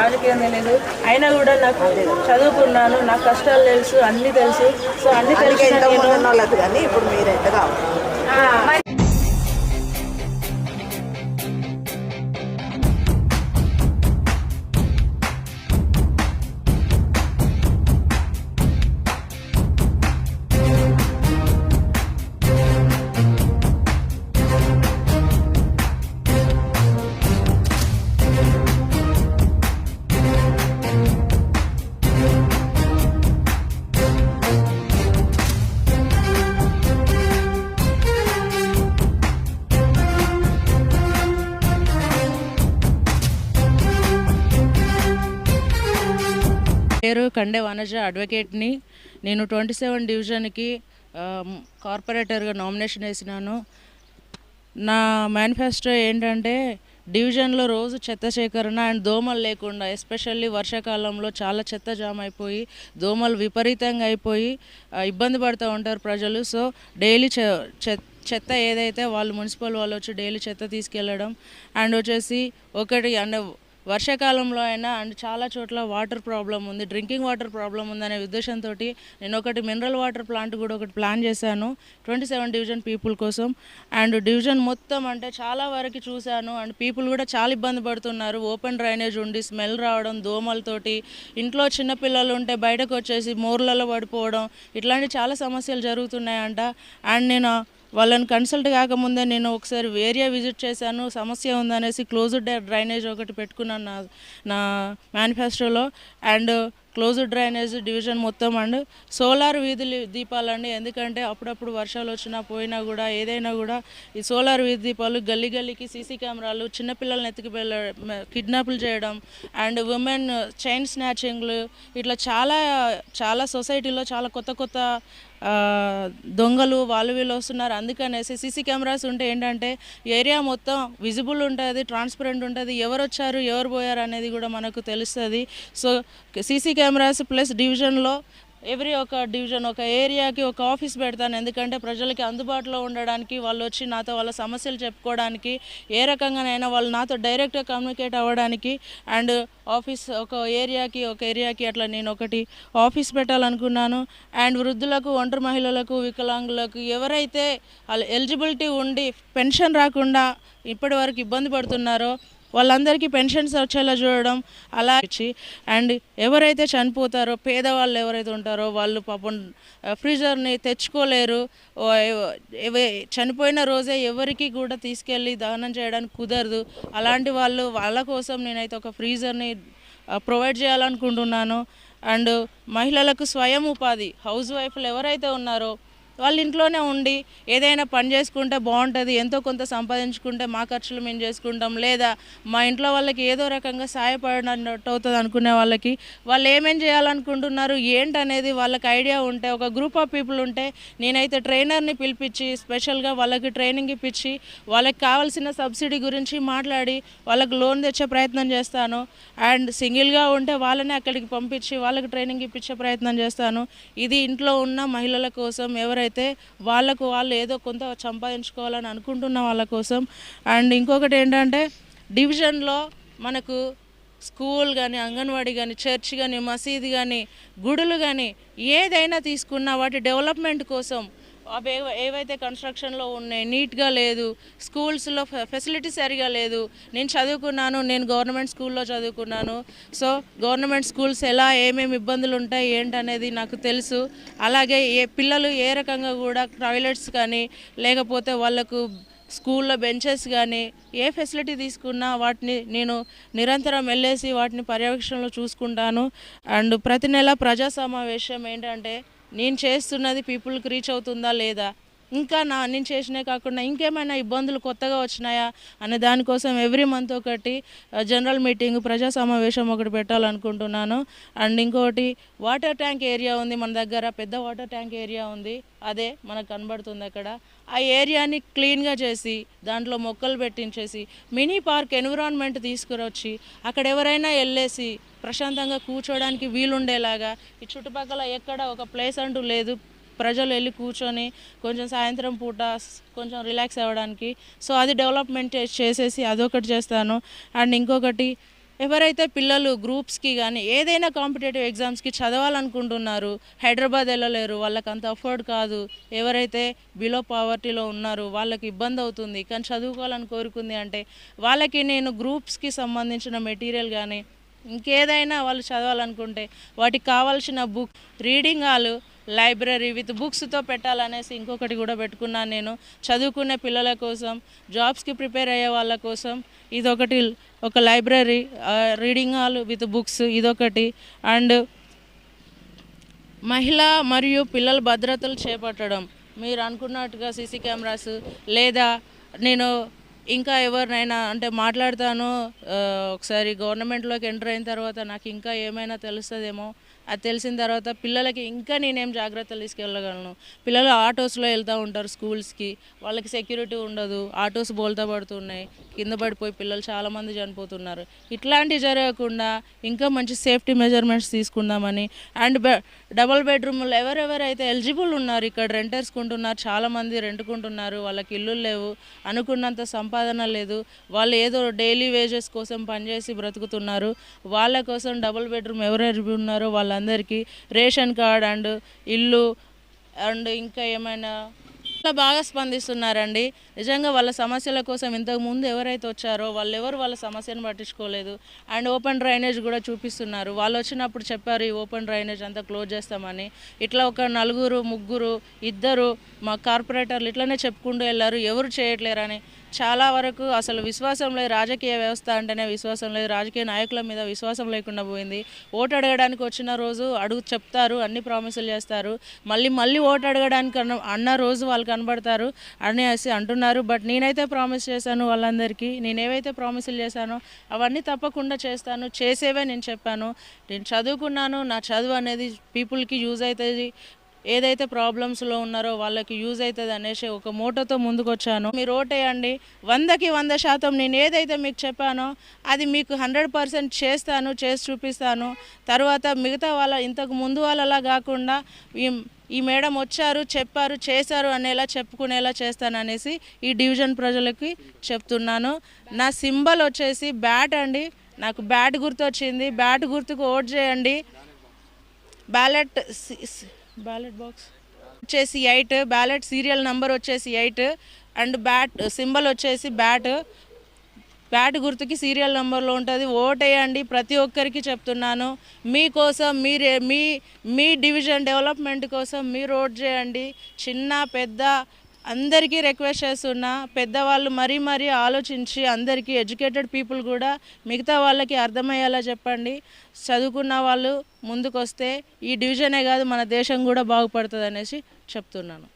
రాజకీయం తెలియదు అయినా కూడా నాకు చదువుకున్నాను నాకు కష్టాలు తెలుసు అన్నీ తెలుసు. సో అన్ని కానీ ఇప్పుడు మీరైతే కావాలి. పేరు కండే వనజ అడ్వకేట్ని. నేను ట్వంటీ సెవెన్ డివిజన్కి కార్పొరేటర్గా నామినేషన్ వేసినాను. నా మేనిఫెస్టో ఏంటంటే డివిజన్లో రోజు చెత్త సేకరణ అండ్ దోమలు లేకుండా ఎస్పెషల్లీ వర్షాకాలంలో చాలా చెత్త జామ్ అయిపోయి దోమలు విపరీతంగా అయిపోయి ఇబ్బంది పడుతూ ఉంటారు ప్రజలు. సో డైలీ చెత్త ఏదైతే వాళ్ళు మున్సిపల్ వాళ్ళు వచ్చి డైలీ చెత్త తీసుకెళ్ళడం అండ్ వచ్చేసి ఒకటి అండ్ వర్షాకాలంలో అయినా అండ్ చాలా చోట్ల వాటర్ ప్రాబ్లం ఉంది డ్రింకింగ్ వాటర్ ప్రాబ్లం ఉందనే ఉద్దేశంతో నేను ఒకటి మినరల్ వాటర్ ప్లాంట్ కూడా ఒకటి ప్లాన్ చేశాను ట్వంటీ సెవెన్ డివిజన్ పీపుల్ కోసం. అండ్ డివిజన్ మొత్తం అంటే చాలా వరకు చూశాను అండ్ పీపుల్ కూడా చాలా ఇబ్బంది పడుతున్నారు. ఓపెన్ డ్రైనేజ్ ఉండి స్మెల్ రావడం దోమలతోటి ఇంట్లో చిన్నపిల్లలు ఉంటే బయటకు వచ్చేసి మోర్లలో పడిపోవడం ఇట్లాంటి చాలా సమస్యలు జరుగుతున్నాయంట. అండ్ నేను వాళ్ళని కన్సల్ట్ కాకముందే నేను ఒకసారి ఏరియా విజిట్ చేశాను సమస్య ఉందనేసి క్లోజ్డ్ డ్రైనేజ్ ఒకటి పెట్టుకున్నాను నా నా మేనిఫెస్టోలో అండ్ క్లోజ్డ్ డ్రైనేజ్ డివిజన్ మొత్తం అండ్ సోలార్ వీధి దీపాలండి. ఎందుకంటే అప్పుడప్పుడు వర్షాలు వచ్చినా పోయినా కూడా ఏదైనా కూడా ఈ సోలార్ వీధి దీపాలు గల్లీ గల్లీకి సీసీ కెమెరాలు చిన్నపిల్లల్ని ఎత్తుకు కిడ్నాప్లు చేయడం. అండ్ ఉమెన్ చైన్ స్నాచింగ్లు ఇట్లా చాలా చాలా సొసైటీలో చాలా కొత్త కొత్త దొంగలు వాళ్ళు వీళ్ళు వస్తున్నారు. అందుకనేసి సీసీ కెమెరాస్ ఉంటే ఏంటంటే ఏరియా మొత్తం విజిబుల్ ఉంటుంది ట్రాన్స్పరెంట్ ఉంటుంది. ఎవరు వచ్చారు ఎవరు పోయారు అనేది కూడా మనకు తెలుస్తుంది. సో సీసీ కెమెరాస్ ప్లస్ డివిజన్లో ఎవ్రీ ఒక డివిజన్ ఒక ఏరియాకి ఒక ఆఫీస్ పెడతాను. ఎందుకంటే ప్రజలకి అందుబాటులో ఉండడానికి వాళ్ళు వచ్చి నాతో వాళ్ళ సమస్యలు చెప్పుకోవడానికి ఏ రకంగానైనా వాళ్ళు నాతో డైరెక్ట్గా కమ్యూనికేట్ అవ్వడానికి అండ్ ఆఫీస్ ఒక ఏరియాకి ఒక ఏరియాకి అట్లా నేను ఒకటి ఆఫీస్ పెట్టాలనుకున్నాను. అండ్ వృద్ధులకు ఒంటరి మహిళలకు వికలాంగులకు ఎవరైతే ఎలిజిబిలిటీ ఉండి పెన్షన్ రాకుండా ఇప్పటి వరకు ఇబ్బంది పడుతున్నారో వాళ్ళందరికీ పెన్షన్స్ వచ్చేలా చూడడం అలా ఇచ్చి అండ్ ఎవరైతే చనిపోతారో పేదవాళ్ళు ఎవరైతే ఉంటారో వాళ్ళు పాపం ఫ్రీజర్ని తెచ్చుకోలేరు. చనిపోయిన రోజే ఎవరికి కూడా తీసుకెళ్ళి దహనం చేయడానికి కుదరదు. అలాంటి వాళ్ళు వాళ్ళ కోసం నేనైతే ఒక ఫ్రీజర్ని ప్రొవైడ్ చేయాలనుకుంటున్నాను. అండ్ మహిళలకు స్వయం ఉపాధి హౌస్ వైఫ్లు ఎవరైతే ఉన్నారో వాళ్ళ ఇంట్లోనే ఉండి ఏదైనా పని చేసుకుంటే బాగుంటుంది ఎంతో కొంత సంపాదించుకుంటే మా ఖర్చులు మేము చేసుకుంటాం లేదా మా ఇంట్లో వాళ్ళకి ఏదో రకంగా సహాయపడినట్టు అవుతుంది అనుకునే వాళ్ళకి వాళ్ళు ఏమేం చేయాలనుకుంటున్నారు ఏంటనేది వాళ్ళకి ఐడియా ఉంటే ఒక గ్రూప్ ఆఫ్ పీపుల్ ఉంటే నేనైతే ట్రైనర్ని పిలిపించి స్పెషల్గా వాళ్ళకి ట్రైనింగ్ ఇప్పించి వాళ్ళకి కావాల్సిన సబ్సిడీ గురించి మాట్లాడి వాళ్ళకి లోన్ తెచ్చే ప్రయత్నం చేస్తాను. అండ్ సింగిల్గా ఉంటే వాళ్ళని అక్కడికి పంపించి వాళ్ళకి ట్రైనింగ్ ఇప్పించే ప్రయత్నం చేస్తాను. ఇది ఇంట్లో ఉన్న మహిళల కోసం ఎవరైతే అయితే వాళ్ళకు వాళ్ళు ఏదో కొంత సంపాదించుకోవాలని అనుకుంటున్న వాళ్ళ కోసం. అండ్ ఇంకొకటి ఏంటంటే డివిజన్లో మనకు స్కూల్ కానీ అంగన్వాడీ కానీ చర్చ్ కానీ మసీదు కానీ గుడులు కానీ ఏదైనా తీసుకున్న వాటి డెవలప్మెంట్ కోసం అవి ఏవైతే కన్స్ట్రక్షన్లో ఉన్నాయి నీట్గా లేదు స్కూల్స్లో ఫెసిలిటీ సరిగా లేదు నేను చదువుకున్నాను నేను గవర్నమెంట్ స్కూల్లో చదువుకున్నాను సో గవర్నమెంట్ స్కూల్స్ ఎలా ఏమేమి ఇబ్బందులు ఉంటాయి ఏంటనేది నాకు తెలుసు. అలాగే ఏ పిల్లలు ఏ రకంగా కూడా టాయిలెట్స్ కానీ లేకపోతే వాళ్ళకు స్కూల్లో బెంచెస్ కానీ ఏ ఫెసిలిటీ తీసుకున్నా వాటిని నేను నిరంతరం వెళ్ళేసి వాటిని పర్యవేక్షణలో చూసుకుంటాను. అండ్ ప్రతి నెల ప్రజా సమావేశం ఏంటంటే నేను చేస్తున్నది పీపుల్కి రీచ్ అవుతుందా లేదా? ఇంకా నా నేను చేసినే కాకుండా ఇంకేమైనా ఇబ్బందులు కొత్తగా వచ్చినాయా అనే దానికోసం ఎవ్రీ మంత్ ఒకటి జనరల్ మీటింగ్ ప్రజా సమావేశం ఒకటి పెట్టాలనుకుంటున్నాను. అండ్ ఇంకోటి వాటర్ ట్యాంక్ ఏరియా ఉంది మన దగ్గర పెద్ద వాటర్ ట్యాంక్ ఏరియా ఉంది. అదే మనకు కనబడుతుంది అక్కడ. ఆ ఏరియాని క్లీన్గా చేసి దాంట్లో మొక్కలు పెట్టించేసి మినీ పార్క్ ఎన్విరాన్మెంట్ తీసుకురొచ్చి అక్కడ ఎవరైనా వెళ్ళేసి ప్రశాంతంగా కూర్చోడానికి వీలుండేలాగా ఈ చుట్టుపక్కల ఎక్కడ ఒక ప్లేస్ అంటూ లేదు. ప్రజలు వెళ్ళి కూర్చొని కొంచెం సాయంత్రం పూట కొంచెం రిలాక్స్ అవ్వడానికి. సో అది డెవలప్మెంట్ చేసేసి అదొకటి చేస్తాను. అండ్ ఇంకొకటి ఎవరైతే పిల్లలు గ్రూప్స్కి కానీ ఏదైనా కాంపిటేటివ్ ఎగ్జామ్స్కి చదవాలనుకుంటున్నారు హైదరాబాద్ వెళ్ళలేరు వాళ్ళకి అంత అఫోర్డ్ కాదు ఎవరైతే బిలో పావర్టీలో ఉన్నారో వాళ్ళకి ఇబ్బంది అవుతుంది కానీ చదువుకోవాలని కోరుకుంది అంటే వాళ్ళకి నేను గ్రూప్స్కి సంబంధించిన మెటీరియల్ కానీ ఇంకేదైనా వాళ్ళు చదవాలనుకుంటే వాటికి కావాల్సిన book reading hall library with బుక్స్తో పెట్టాలనేసి ఇంకొకటి కూడా పెట్టుకున్నాను నేను. చదువుకునే పిల్లల కోసం జాబ్స్కి ప్రిపేర్ అయ్యే వాళ్ళ కోసం ఇదొకటి ఒక library reading hall with books ఇదొకటి. అండ్ మహిళ మరియు పిల్లల భద్రతలు చేపట్టడం. మీరు అనుకున్నట్టుగా సీసీ కెమెరాస్ లేదా నేను ఇంకా ఎవరినైనా అంటే మాట్లాడతాను ఒకసారి గవర్నమెంట్లోకి ఎంటర్ అయిన తర్వాత నాకు ఇంకా ఏమైనా తెలుస్తుందేమో అది తెలిసిన తర్వాత పిల్లలకి ఇంకా నేనేం జాగ్రత్తలు తీసుకెళ్ళగలను. పిల్లలు ఆటోస్లో వెళ్తూ ఉంటారు స్కూల్స్కి. వాళ్ళకి సెక్యూరిటీ ఉండదు. ఆటోస్ బోల్తా పడుతున్నాయి. కింద పడిపోయి పిల్లలు చాలామంది చనిపోతున్నారు. ఇట్లాంటివి జరగకుండా ఇంకా మంచి సేఫ్టీ మెజర్మెంట్స్ తీసుకుందామని. అండ్ బె డబుల్ బెడ్రూమ్లు ఎవరెవరైతే ఎలిజిబుల్ ఉన్నారు ఇక్కడ రెంటర్స్ కొంటున్నారు చాలామంది రెంట్కుంటున్నారు వాళ్ళకి ఇల్లు లేవు అనుకున్నంత సంపాదన లేదు వాళ్ళు ఏదో డైలీ వేజెస్ కోసం పనిచేసి బ్రతుకుతున్నారు వాళ్ళ కోసం డబుల్ బెడ్రూమ్ ఎవరెవరు ఉన్నారో వాళ్ళ వాళ్ళందరికీ రేషన్ కార్డ్ అండ్ ఇల్లు అండ్ ఇంకా ఏమైనా చాలా బాగా స్పందిస్తున్నారండి. నిజంగా వాళ్ళ సమస్యల కోసం ఇంతకు ముందు ఎవరైతే వచ్చారో వాళ్ళు ఎవరు వాళ్ళ సమస్యను పట్టించుకోలేదు. అండ్ ఓపెన్ డ్రైనేజ్ కూడా చూపిస్తున్నారు. వాళ్ళు వచ్చినప్పుడు చెప్పారు ఈ ఓపెన్ డ్రైనేజ్ అంతా క్లోజ్ చేస్తామని. ఇట్లా ఒక నలుగురు ముగ్గురు ఇద్దరు మా కార్పొరేటర్లు ఇట్లనే చెప్పుకుంటూ వెళ్ళారు. ఎవరు చేయట్లేరని చాలా వరకు అసలు విశ్వాసం లేదు. రాజకీయ వ్యవస్థ అంటేనే విశ్వాసం లేదు. రాజకీయ నాయకుల మీద విశ్వాసం లేకుండా పోయింది. ఓటు అడగడానికి వచ్చిన రోజు అడుగు చెప్తారు అన్ని ప్రామిసులు చేస్తారు. మళ్ళీ మళ్ళీ ఓటు అడగడానికి అన్న రోజు వాళ్ళకి కనబడతారు అనేసి అంటున్నారు. బట్ నేనైతే ప్రామిస్ చేశాను వాళ్ళందరికీ. నేను ఏవైతే ప్రామిసులు చేశానో అవన్నీ తప్పకుండా చేస్తాను. చేసేవే నేను చెప్పాను. నేను చదువుకున్నాను. నా చదువు అనేది పీపుల్కి యూజ్ అవుతుంది. ఏదైతే ప్రాబ్లమ్స్లో ఉన్నారో వాళ్ళకి యూజ్ అవుతుంది అనేసి ఒక మూటతో ముందుకు వచ్చాను మీరు ఓటేయండి. వందకి వంద శాతం నేను ఏదైతే మీకు చెప్పానో అది మీకు హండ్రెడ్ పర్సెంట్ చేస్తాను చేసి చూపిస్తాను. తర్వాత మిగతా వాళ్ళ ఇంతకు ముందు వాళ్ళలా కాకుండా ఈ ఈ మేడం వచ్చారు చెప్పారు చేశారు అనేలా చెప్పుకునేలా చేస్తాను అనేసి ఈ డివిజన్ ప్రజలకి చెప్తున్నాను. నా సింబల్ వచ్చేసి బ్యాట్ అండి. నాకు బ్యాట్ గుర్తు వచ్చింది బ్యాట్ గుర్తుకు ఓట్ చేయండి. బ్యాలెట్ బ్యాలెట్ బాక్స్ వచ్చేసి ఎయిట్ బ్యాలెట్ సీరియల్ నెంబర్ వచ్చేసి ఎయిట్ అండ్ బ్యాట్ సింబల్ వచ్చేసి బ్యాట్ బ్యాట్ గుర్తుకి సీరియల్ నెంబర్లో ఉంటుంది. ఓటేయండి ప్రతి ఒక్కరికి చెప్తున్నాను. మీకోసం మీరే మీ మీ డివిజన్ డెవలప్మెంట్ కోసం మీరు ఓట్ చేయండి. చిన్న పెద్ద అందరికీ రిక్వెస్ట్ చేస్తున్నా పెద్దవాళ్ళు మరీ మరీ ఆలోచించి అందరికీ ఎడ్యుకేటెడ్ పీపుల్ కూడా మిగతా వాళ్ళకి అర్థమయ్యేలా చెప్పండి. చదువుకున్న వాళ్ళు ముందుకొస్తే ఈ డివిజనే కాదు మన దేశం కూడా బాగుపడుతుంది అనేసి చెప్తున్నాను.